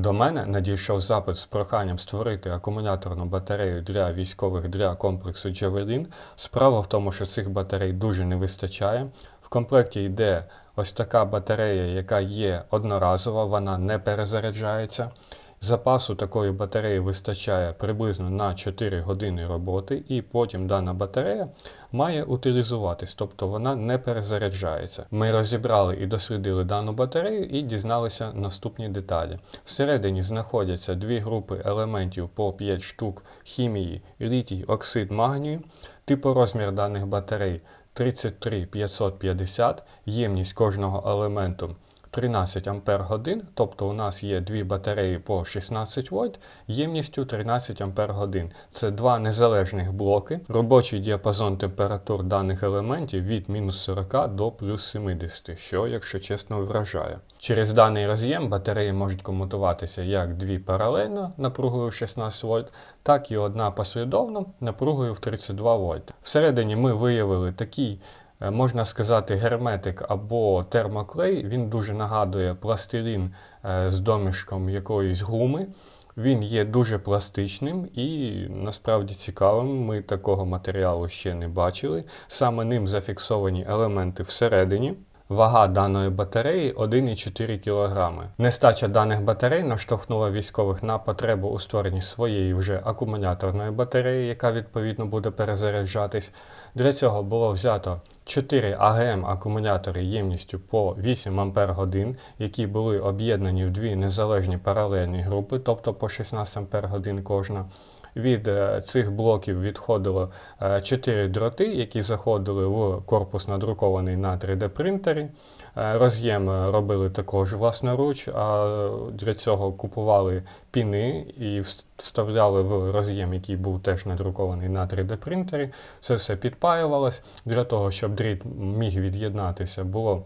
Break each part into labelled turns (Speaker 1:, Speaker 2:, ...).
Speaker 1: До мене надійшов запит з проханням створити акумуляторну батарею для військових для комплексу Javelin. Справа в тому, що цих батарей дуже не вистачає. В комплекті йде ось така батарея, яка є одноразова, вона не перезаряджається. Запасу такої батареї вистачає приблизно на 4 години роботи, і потім дана батарея має утилізуватись, тобто вона не перезаряджається. Ми розібрали і дослідили дану батарею і дізналися наступні деталі. Всередині знаходяться дві групи елементів по 5 штук хімії літій оксид магнію, типорозмір даних батарей 33550, ємність кожного елементу 13 Ампер тобто у нас є дві батареї по 16 вольт ємністю 13 Ампер. Це два незалежних блоки. Робочий діапазон температур даних елементів від мінус 40 до плюс 70, що, якщо чесно, вражає. Через даний роз'єм батареї можуть комутуватися як дві паралельно напругою 16 вольт, так і одна послідовно напругою в 32 вольт. Всередині ми виявили такий можна сказати, герметик або термоклей. Він дуже нагадує пластилін е, з домішком якоїсь гуми. Він є дуже пластичним і насправді цікавим. Ми такого матеріалу ще не бачили. Саме ним зафіксовані елементи всередині. Вага даної батареї 1,4 кг. Нестача даних батарей наштовхнула військових на потребу у створенні своєї вже акумуляторної батареї, яка відповідно буде перезаряджатись. Для цього було взято 4 АГМ акумулятори ємністю по 8 Ампер годин, які були об'єднані в дві незалежні паралельні групи, тобто по 16 Ампер годин кожна. Від е, цих блоків відходило 4 е, дроти, які заходили в корпус надрукований на 3D-принтері. Е, роз'єм робили також власноруч, а для цього купували піни і вставляли в роз'єм, який був теж надрукований на 3D-принтері. Це все підпаювалось. Для того, щоб дріт міг від'єднатися, було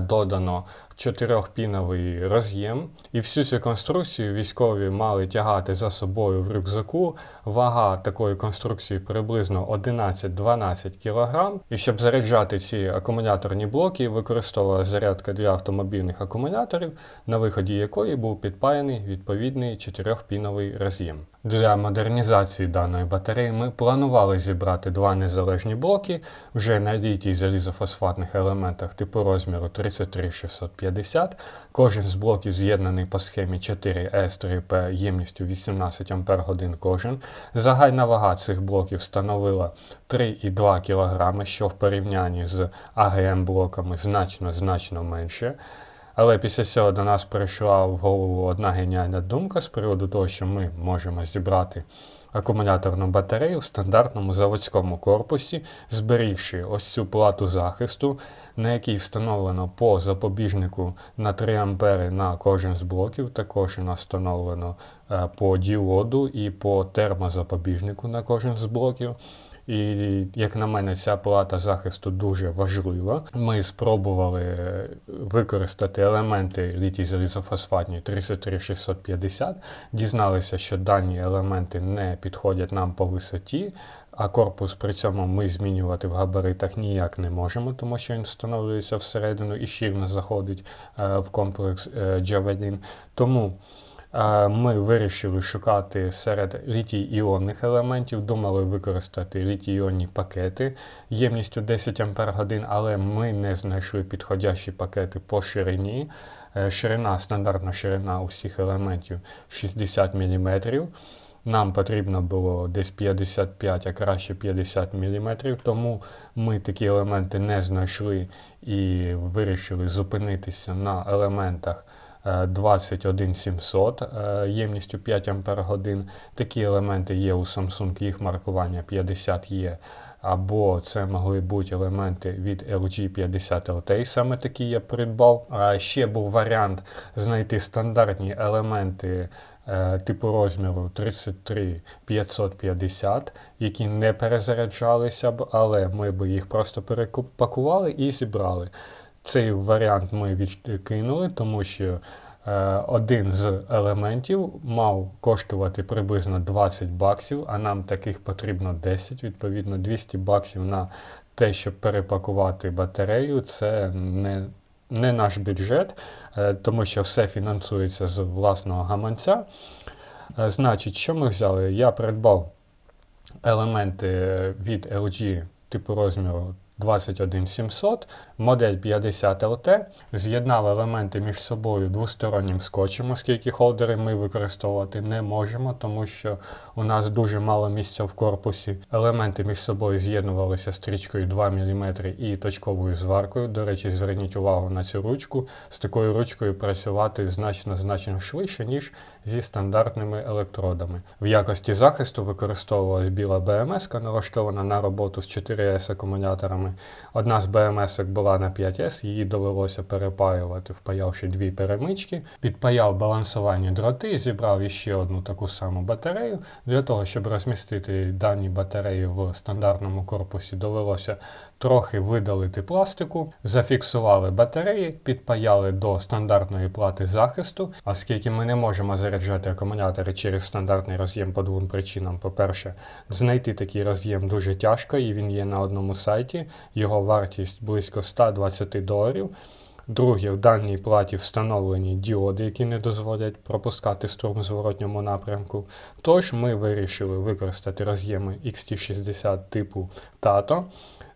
Speaker 1: додано чотирьохпіновий роз'єм, і всю цю конструкцію військові мали тягати за собою в рюкзаку. Вага такої конструкції приблизно 11-12 кг. І щоб заряджати ці акумуляторні блоки, використовувалася зарядка для автомобільних акумуляторів, на виході якої був підпаяний відповідний чотирьохпіновий роз'єм. Для модернізації даної батареї ми планували зібрати два незалежні блоки вже на літій залізофосфатних елементах типу розміру 33650. Кожен з блоків з'єднаний по схемі 4S3P ємністю 18 Ах кожен. Загальна вага цих блоків становила 3,2 кг, що в порівнянні з АГМ-блоками значно значно менше. Але після цього до нас прийшла в голову одна геніальна думка з приводу того, що ми можемо зібрати акумуляторну батарею в стандартному заводському корпусі, зберігши ось цю плату захисту, на якій встановлено по запобіжнику на 3 ампери на кожен з блоків. Також у встановлено е, по діоду і по термозапобіжнику на кожен з блоків. І, як на мене, ця плата захисту дуже важлива. Ми спробували використати елементи літій залізофосфатні 33650, дізналися, що дані елементи не підходять нам по висоті. А корпус при цьому ми змінювати в габаритах ніяк не можемо, тому що він встановлюється всередину і щільно заходить е, в комплекс е, Javelin. Тому ми вирішили шукати серед літій іонних елементів, думали використати літій іонні пакети ємністю 10 Ах, але ми не знайшли підходящі пакети по ширині. Е, ширина, стандартна ширина усіх елементів 60 мм. Нам потрібно було десь 55, а краще 50 мм, тому ми такі елементи не знайшли і вирішили зупинитися на елементах 21700 е, ємністю 5 Ах. Такі елементи є у Samsung, їх маркування 50 є. Або це могли бути елементи від LG 50 LT, саме такі я придбав. А ще був варіант знайти стандартні елементи е, типу розміру 33550, які не перезаряджалися б, але ми б їх просто перепакували і зібрали. Цей варіант ми відкинули, тому що е, один з елементів мав коштувати приблизно 20 баксів, а нам таких потрібно 10, відповідно, 200 баксів на те, щоб перепакувати батарею, це не не наш бюджет, е, тому що все фінансується з власного гаманця. Е, Значить, що ми взяли? Я придбав елементи від LG типу розміру 21700, модель 50 LT, з'єднав елементи між собою двостороннім скотчем, оскільки холдери ми використовувати не можемо, тому що у нас дуже мало місця в корпусі. Елементи між собою з'єднувалися стрічкою 2 мм і точковою зваркою. До речі, зверніть увагу на цю ручку. З такою ручкою працювати значно значно швидше, ніж зі стандартними електродами. В якості захисту використовувалась біла БМС, налаштована на роботу з 4С акумуляторами. Одна з БМС була на 5С, її довелося перепаювати, впаявши дві перемички. Підпаяв балансування дроти, зібрав іще одну таку саму батарею. Для того, щоб розмістити дані батареї в стандартному корпусі, довелося трохи видалити пластику, зафіксували батареї, підпаяли до стандартної плати захисту, оскільки ми не можемо заряджати акумулятори через стандартний роз'єм по двом причинам. По-перше, знайти такий роз'єм дуже тяжко, і він є на одному сайті. Його вартість близько 120 доларів. Друге, в даній платі встановлені діоди, які не дозволять пропускати струм в зворотньому напрямку. Тож ми вирішили використати роз'єми XT60 типу TATO.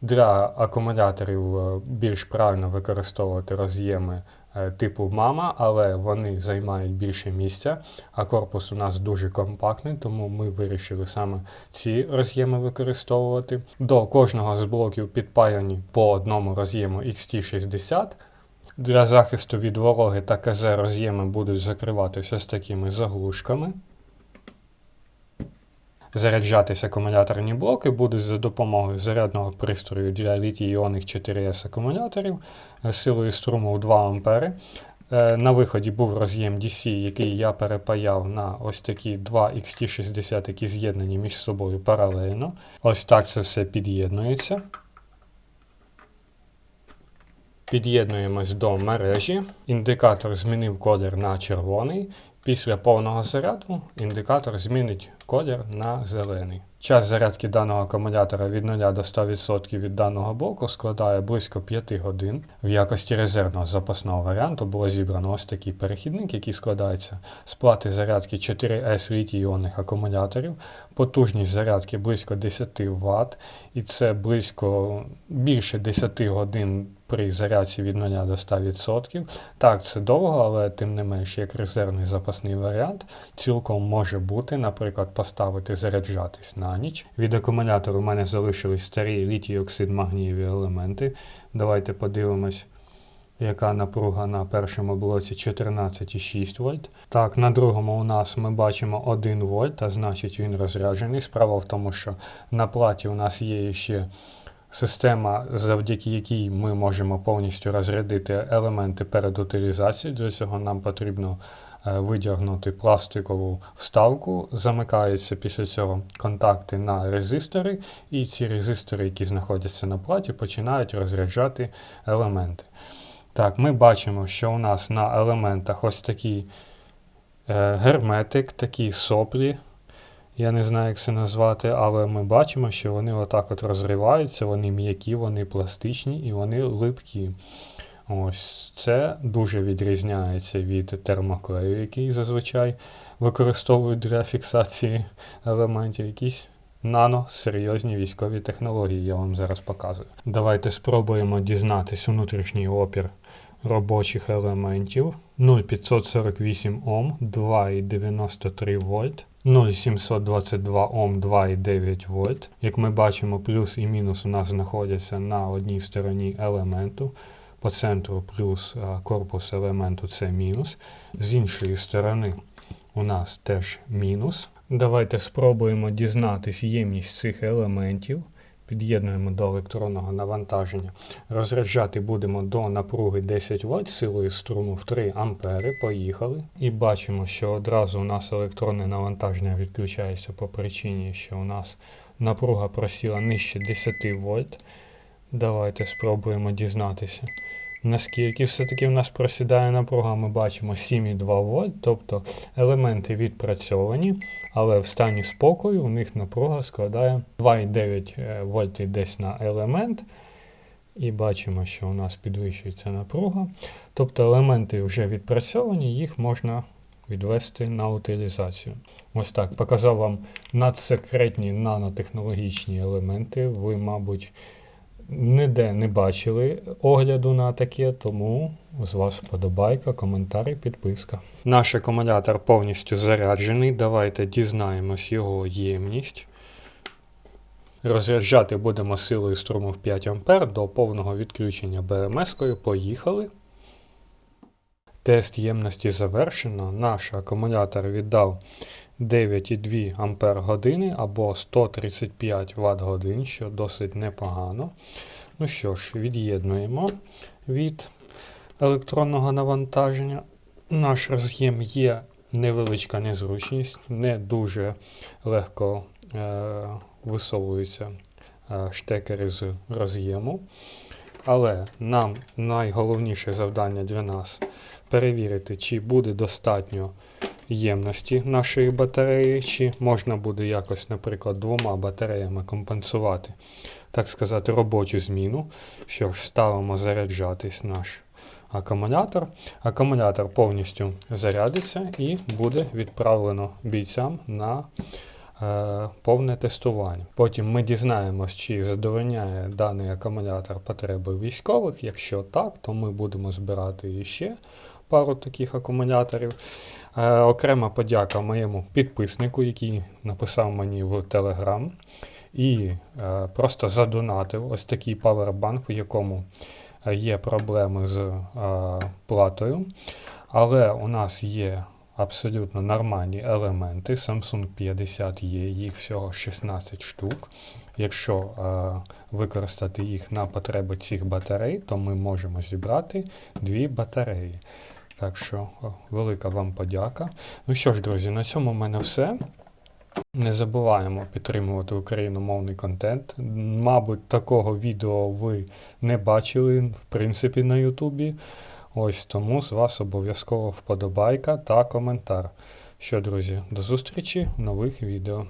Speaker 1: Для акумуляторів е, більш правильно використовувати роз'єми е, типу мама, але вони займають більше місця, а корпус у нас дуже компактний, тому ми вирішили саме ці роз'єми використовувати. До кожного з блоків підпаяні по одному роз'єму XT60. Для захисту від вологи та КЗ роз'єми будуть закриватися з такими заглушками. Заряджатися акумуляторні блоки будуть за допомогою зарядного пристрою для літій-іонних 4С акумуляторів е, силою струму в 2 А. Е, На виході був роз'єм DC, який я перепаяв на ось такі два XT60, які з'єднані між собою паралельно. Ось так це все під'єднується. Під'єднуємось до мережі. Індикатор змінив колір на червоний. Після повного заряду індикатор змінить колір на зелений. Час зарядки даного акумулятора від 0 до 100% від даного блоку складає близько 5 годин. В якості резервного запасного варіанту було зібрано ось такий перехідник, який складається з плати зарядки 4С літій-іонних акумуляторів, потужність зарядки близько 10 Вт, і це близько більше 10 годин при зарядці від 0 до 100%. Так, це довго, але тим не менш, як резервний запасний варіант, цілком може бути, наприклад, поставити заряджатись на ніч. Від акумулятору у мене залишились старі літій оксид магнієві елементи. Давайте подивимось. Яка напруга на першому блоці 14,6 вольт. Так, на другому у нас ми бачимо 1 вольт, а значить він розряджений. Справа в тому, що на платі у нас є ще Система, завдяки якій ми можемо повністю розрядити елементи перед утилізацією. Для цього нам потрібно е, видягнути пластикову вставку, замикаються після цього контакти на резистори, і ці резистори, які знаходяться на платі, починають розряджати елементи. Так, ми бачимо, що у нас на елементах ось такий е, герметик, такі соплі. Я не знаю, як це назвати, але ми бачимо, що вони отак от розриваються, вони м'які, вони пластичні і вони липкі. Ось Це дуже відрізняється від термоклею, який зазвичай використовують для фіксації елементів. Якісь нано серйозні військові технології, я вам зараз показую. Давайте спробуємо дізнатись внутрішній опір робочих елементів. 0,548 Ом, 2,93 вольт. 0,722 Ом 2,9 вольт. Як ми бачимо, плюс і мінус у нас знаходяться на одній стороні елементу. По центру плюс корпус елементу це мінус. З іншої сторони у нас теж мінус. Давайте спробуємо дізнатись ємність цих елементів. Під'єднуємо до електронного навантаження. Розряджати будемо до напруги 10 Вт силою струму в 3 А. Поїхали. І бачимо, що одразу у нас електронне навантаження відключається по причині, що у нас напруга просіла нижче 10 вольт. Давайте спробуємо дізнатися. Наскільки все-таки в нас просідає напруга, ми бачимо 7,2 вольт, тобто елементи відпрацьовані, але в стані спокою у них напруга складає 2,9 вольт десь на елемент. І бачимо, що у нас підвищується напруга. Тобто елементи вже відпрацьовані, їх можна відвести на утилізацію. Ось так показав вам надсекретні нанотехнологічні елементи. Ви, мабуть, ніде не бачили огляду на таке, тому з вас вподобайка, коментар і підписка. Наш акумулятор повністю заряджений. Давайте дізнаємось його ємність. Розряджати будемо силою струму в 5 А до повного відключення БМС-кою. Поїхали. Тест ємності завершено. Наш акумулятор віддав 9,2 Ампер або 135 Вт годин, що досить непогано. Ну що ж, від'єднуємо від електронного навантаження. Наш роз'єм є невеличка незручність, не дуже легко е, висовуються е, штекери з роз'єму. Але нам найголовніше завдання для нас перевірити, чи буде достатньо ємності нашої батареї, чи можна буде якось, наприклад, двома батареями компенсувати, так сказати, робочу зміну. Що ставимо заряджатись наш акумулятор. Акумулятор повністю зарядиться і буде відправлено бійцям на е, повне тестування. Потім ми дізнаємось, чи задовольняє даний акумулятор потреби військових. Якщо так, то ми будемо збирати ще пару таких акумуляторів. Е, окрема подяка моєму підписнику, який написав мені в Telegram і е, просто задонатив ось такий павербанк, в якому е, є проблеми з платою. Але у нас є абсолютно нормальні елементи. Samsung 50 є, їх всього 16 штук. Якщо е, використати їх на потреби цих батарей, то ми можемо зібрати дві батареї. Так що велика вам подяка. Ну що ж, друзі, на цьому в мене все. Не забуваємо підтримувати україномовний контент. Мабуть, такого відео ви не бачили, в принципі, на Ютубі. Ось тому з вас обов'язково вподобайка та коментар. Що, друзі, до зустрічі в нових відео.